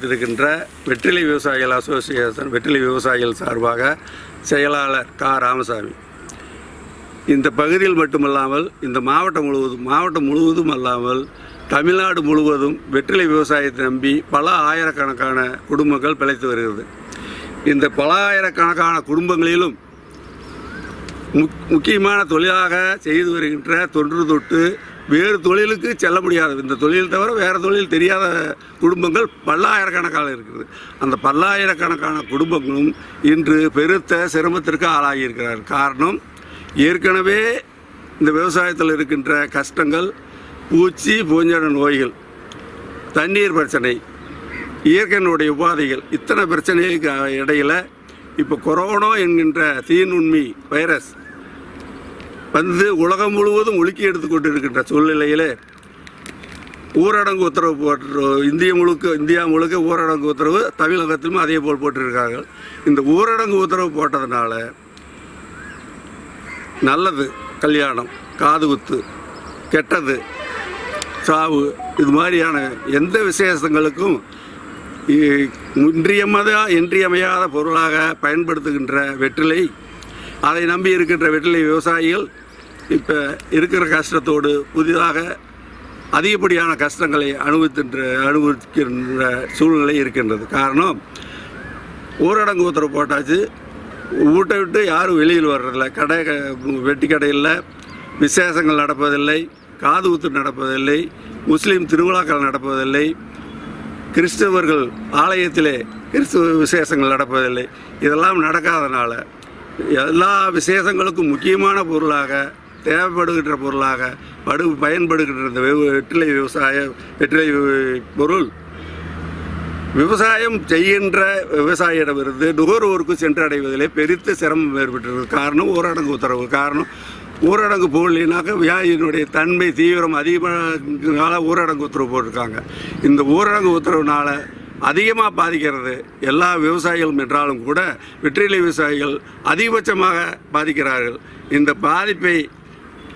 வேலாயுதம்பாளையத்தில் வெற்றிலை விவசாயிகள் அசோசியேஷன் வெற்றிலை விவசாயிகள் சார்பாக செயலாளர் கா. ராமசாமி. இந்த பகுதியில் மட்டுமல்லாமல் இந்த மாவட்டம் முழுவதும் மாவட்டம் முழுவதும் அல்லாமல் தமிழ்நாடு முழுவதும் வெற்றிலை விவசாயத்தை நம்பி பல ஆயிரக்கணக்கான குடும்பங்கள் பிழைத்து வருகிறது. இந்த பல ஆயிரக்கணக்கான குடும்பங்களிலும் முக் முக்கியமான தொழிலாக செய்து வருகின்ற தொன்று தொட்டு வேறு தொழிலுக்கு செல்ல முடியாது. இந்த தொழில் தவிர வேறு தொழில் தெரியாத குடும்பங்கள் பல்லாயிரக்கணக்கான இருக்குது. அந்த பல்லாயிரக்கணக்கான குடும்பங்களும் இன்று பெருத்த சிரமத்திற்கு ஆளாகியிருக்கிறார். காரணம் ஏற்கனவே இந்த விவசாயத்தில் இருக்கின்ற கஷ்டங்கள் பூச்சி பூஞ்சன நோய்கள் தண்ணீர் பிரச்சனை இயற்கையினுடைய உபாதைகள் இத்தனை பிரச்சனைகளுக்கு இடையில் இப்போ கொரோனா என்கின்ற தீநுண்மி வைரஸ் வந்து உலகம் முழுவதும் ஒழுக்கி எடுத்துக்கொண்டு இருக்கின்ற சூழ்நிலையில் ஊரடங்கு உத்தரவு போட்டு இந்திய முழுக்க இந்தியா முழுக்க ஊரடங்கு உத்தரவு தமிழகத்திலும் அதே போல் போட்டிருக்காங்க இந்த ஊரடங்கு உத்தரவு போட்டதுனால நல்லது கல்யாணம் காது குத்து கெட்டது சாவு இது மாதிரியான எந்த விசேஷங்களுக்கும் இன்றியமதா இன்றியமையாத பொருளாக பயன்படுத்துகின்ற வெற்றிலை அதை நம்பி இருக்கின்ற வெற்றிலை விவசாயிகள் இப்போ இருக்கிற கஷ்டத்தோடு புதிதாக அதிகப்படியான கஷ்டங்களை அனுபவிக்கின்ற அனுபவிக்கின்ற சூழ்நிலை இருக்கின்றது. காரணம் ஊரடங்கு உத்தரவு போட்டாச்சு. வீட்டை விட்டு யாரும் வெளியில் வர்றதில்ல. கடை வெட்டி கடையில் விசேஷங்கள் நடப்பதில்லை. காது ஊத்து நடப்பதில்லை. முஸ்லீம் திருவிழாக்கள் நடப்பதில்லை. கிறிஸ்தவர்கள் ஆலயத்திலே கிறிஸ்துவ விசேஷங்கள் நடப்பதில்லை. இதெல்லாம் நடக்காதனால எல்லா விசேஷங்களுக்கும் முக்கியமான பொருளாக தேவைப்படுகின்ற பொருளாக படு பயன்படுகின்ற இந்த வெற்றிலை விவசாய வெற்றிலை பொருள். விவசாயம் செய்கின்ற விவசாயியிடமிருந்து நுகர்வோருக்கு சென்றடைவதிலே பெருத்த சிரமம் ஏற்பட்டிருக்கு காரணம் ஊரடங்கு உத்தரவு. காரணம் ஊரடங்கு போடலினாக்க வியாதியினுடைய தன்மை தீவிரம் அதிகமாக ஊரடங்கு உத்தரவு போட்டிருக்காங்க. இந்த ஊரடங்கு உத்தரவுனால அதிகமாக பாதிக்கிறது எல்லா விவசாயிகளும் என்றாலும் கூட வெற்றிலை விவசாயிகள் அதிகபட்சமாக பாதிக்கிறார்கள். இந்த பாதிப்பை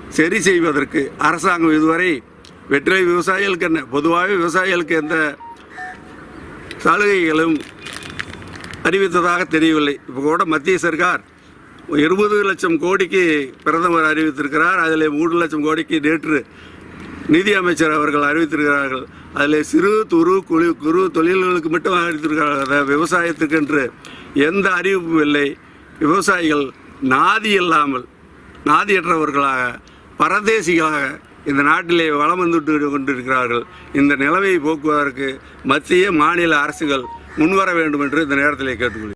சரி செய்வதற்கு அரசாங்கம் இதுவரை வெற்றிலை விவசாயிகளுக்கு என்ன பொதுவாகவே விவசாயிகளுக்கு எந்த சலுகைகளும் அறிவித்ததாக தெரியவில்லை. இப்போ கூட மத்திய சர்க்கார் இருபது லட்சம் கோடிக்கு பிரதமர் அறிவித்திருக்கிறார். அதில் மூன்று லட்சம் கோடிக்கு நேற்று நிதி அமைச்சர் அவர்கள் அறிவித்திருக்கிறார்கள். அதில் சிறு துரு குழு குறு தொழில்களுக்கு மட்டும் அறிவித்திருக்கிறார்கள். அதை விவசாயத்துக்கென்று எந்த அறிவிப்பும் இல்லை. விவசாயிகள் நாதி இல்லாமல் நாதியற்றவர்களாக பரதேசிகளாக இந்த நாட்டிலே வளம் வந்துட்டு கொண்டிருக்கிறார்கள். இந்த நிலைமையை போக்குவதற்கு மத்திய மாநில அரசுகள் முன்வர வேண்டும் என்று இந்த நேரத்திலே கேட்டுக்கொள்கிறேன்.